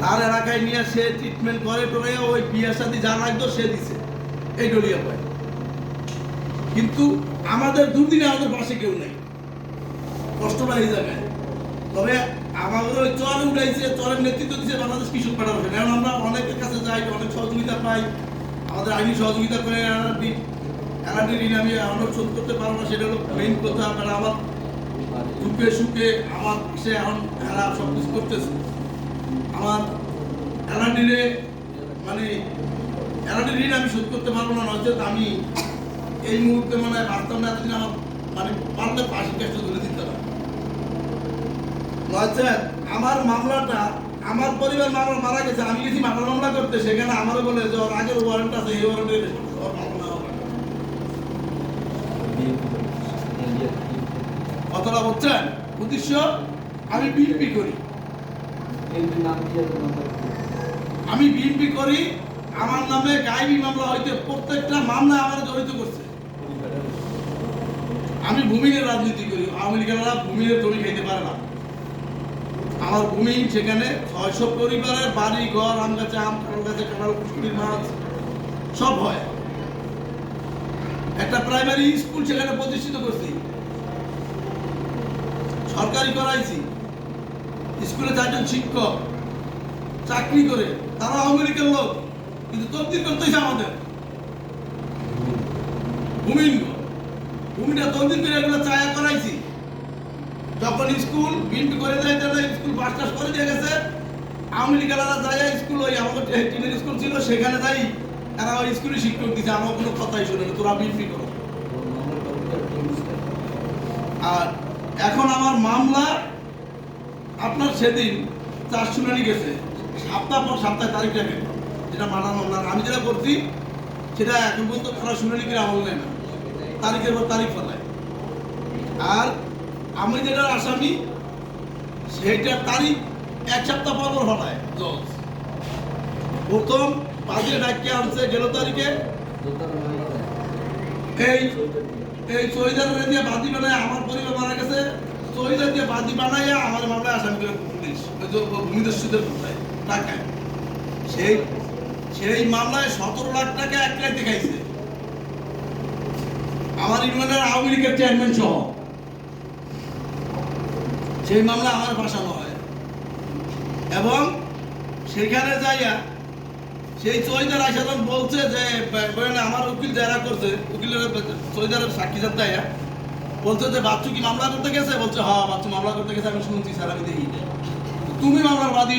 তার এলাকায় নিয়ে সে ট্রিটমেন্ট করে টোরে ওই বিয়ের সাথে যা লাগতো সে দিছে। এই ডলিয়া পায়। কিন্তু আমাদের দুর্দিনে আমাদের পাশে কেউ নেই। কষ্ট পায় এই জায়গায়। তবে আমাদের ওই চর উঠাইছে চরের নেতৃত্ব দিচ্ছে বাংলাদেশ কৃষক ফেডারেশন। এখন আমরা অনেকের কাছে যাই, অনেক সহযোগিতা পাই। আমাদের আইনি সহযোগিতা করে এনআরডি এনআরডি ঋণ আমি আমরা শোধ করতে পারব না, সেটা হলো মেইন কথা। কারণ আমার দুঃখে সুখে আমার সে এখন এরা সব কিছু করতেছে। আমার এনআরডিরে মানে এনআরডি ঋণ আমি শোধ করতে পারব না, নয়তো আমি এই মুহূর্তে মানে বাস্তব না এতদিন আমার মানে পারলে ফাঁসি কেসটা ধরে দিতে হবে নয়তো আমার মামলাটা, আমার পরিবার মামলা মারা গেছে, আমি গেছি মামলা মামলা করতে, সেখানে আমারও বলে যে ওর আগের ওয়ারেন্ট আছে, এই ওয়ারেন্টের ওর মামলা কথাটা বলছেন উদ্দেশ্য আমি বিএনপি করি। আমি বিএনপি করি, আমার নামে গাইবি মামলা হইতে প্রত্যেকটা মামলা আমার জড়িত করছে। আমি ভূমির রাজনীতি করি, আওয়ামী লীগেরা ভূমির জমি খাইতে পারে না। আমার ভূমি সেখানে ছয়শো পরিবারের বাড়ি, ঘর, আম গাছে আম কাঁঠাল গাছে কাঁঠাল, পুষ্করির মাছ, সব হয়। একটা প্রাইমারি স্কুল সেখানে প্রতিষ্ঠিত করছি। সরকারি করাইছি। স্কুলে চারজন শিক্ষক। চাকরি করে, তারা লীগের লোক। কিন্তু তবদিল করতেছে আমাদের। ভূমিটা করে এগুলো চায়া করাইছি। যখন স্কুল বিল্ড করে দেয় স্কুল পাস করে দিয়ে গেছে। যায় স্কুল ওই আমাদের স্কুল ছিল, সেখানে যাই এরা ওই স্কুলে শিক্ষক দিছে। আমার কোনো কথাই শুনে না। তোরা বিল্ড করো। আর এখন আমার মামলা আপনার সেদিন চার শুনানি গেছে। সপ্তাহ পর সপ্তাহ তারিখ যাবে যেটা মানা মামলা আর আমি যেটা করছি সেটা এখন পর্যন্ত তারা শুনানি করে আমল নেয় না। তারিখের পর তারিখ ফেলায় আর আমি যেটা আসামি সেইটার তারিখ এক সপ্তাহ পর পর ফেলায় জজ প্রথম পাঁচে ডাকিয়ে আনছে গেল তারিখে। এই এই চৈদার দিয়ে বাদি বানায় আমার পরিবার মারা গেছে। চৈদার দিয়ে বাদি বানাইয়া আমার মামলায় আসামি করে পুলিশ, ওই যে ভূমিদস্যুদের কোথায়? টাকায় সেই সেই মামলায় সতেরো লাখ টাকা এক রাইতে খাইছে আমার ইউনিয়নের আওয়ামী লীগের চেয়ারম্যান সহ। সেই মামলা আমার ফাঁসানো হয়। এবং সেখানে যাইয়া সেই চৈদার আইসাদন বলছে যে আমার উকিল যারা করছে, উকিলের চৈদারের সাক্ষী আয়া বলছে যে, বাচ্চু কি মামলা করতে গেছে? বলছে হ্যাঁ বাচ্চু মামলা করতে গেছে আমি শুনছি, স্যার, আমি দেখি। তুমি মামলার বাদী